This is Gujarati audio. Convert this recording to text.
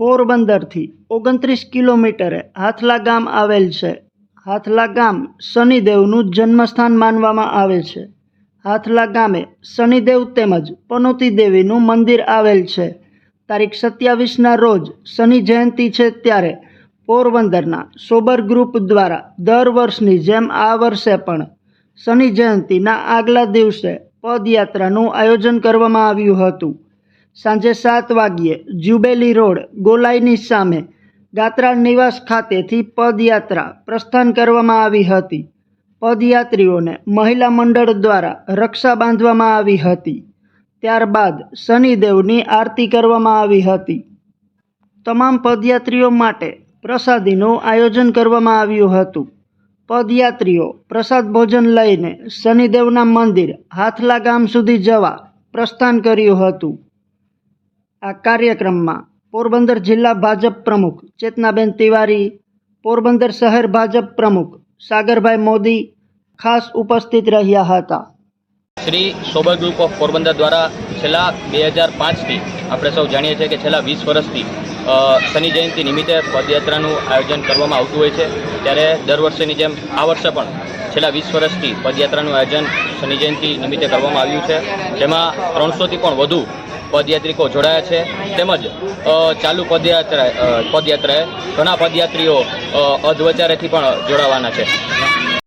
પોરબંદરથી ઓગણત્રીસ કિલોમીટરે હાથલા ગામ આવેલ છે. હાથલા ગામ શનિદેવનું જન્મસ્થાન માનવામાં આવે છે. હાથલા ગામે શનિદેવ તેમજ પનોતી દેવીનું મંદિર આવેલ છે. તારીખ સત્યાવીસના રોજ શનિ જયંતિ છે ત્યારે પોરબંદરના સોબર ગ્રુપ દ્વારા દર વર્ષની જેમ આ વર્ષે પણ શનિ જયંતિના આગલા દિવસે પદયાત્રાનું આયોજન કરવામાં આવ્યું હતું. સાંજે સાત વાગ્યે જ્યુબેલી રોડ, ગોલાઈની સામે, ગાત્રાળ નિવાસ ખાતેથી પદયાત્રા પ્રસ્થાન કરવામાં આવી હતી. પદયાત્રીઓને મહિલા મંડળ દ્વારા રક્ષા બાંધવામાં આવી હતી. ત્યારબાદ શનિદેવની આરતી કરવામાં આવી હતી. તમામ પદયાત્રીઓ માટે પ્રસાદીનું આયોજન કરવામાં આવ્યું હતું. પદયાત્રીઓ પ્રસાદ ભોજન લઈને શનિદેવના મંદિર, હાથલા ગામ સુધી જવા પ્રસ્થાન કર્યું હતું. આ કાર્યક્રમમાં પોરબંદર જિલ્લા ભાજપ પ્રમુખ ચેતનાબેન તિવારી, પોરબંદર શહેર ભાજપ પ્રમુખ સાગરભાઈ મોદી ખાસ ઉપસ્થિત રહ્યા હતા. Shri sober group of Porbandar દ્વારા છેલ્લા બે હજાર પાંચથી આપણે સૌ જાણીએ છીએ કે છેલ્લા વીસ વર્ષથી શનિ જયંતિ નિમિત્તે પદયાત્રાનું આયોજન કરવામાં આવતું હોય છે. ત્યારે દર વર્ષેની જેમ આ વર્ષે પણ છેલ્લા વીસ વર્ષથી પદયાત્રાનું આયોજન શનિ જયંતિ નિમિત્તે કરવામાં આવ્યું છે. જેમાં ત્રણસોથી પણ વધુ પદયાત્રિકો જોડાયા છે. તેમજ ચાલુ પદયાત્રા પદયાત્રાએ ઘણા પદયાત્રીઓ અધવચારેથી પણ જોડાવાના છે.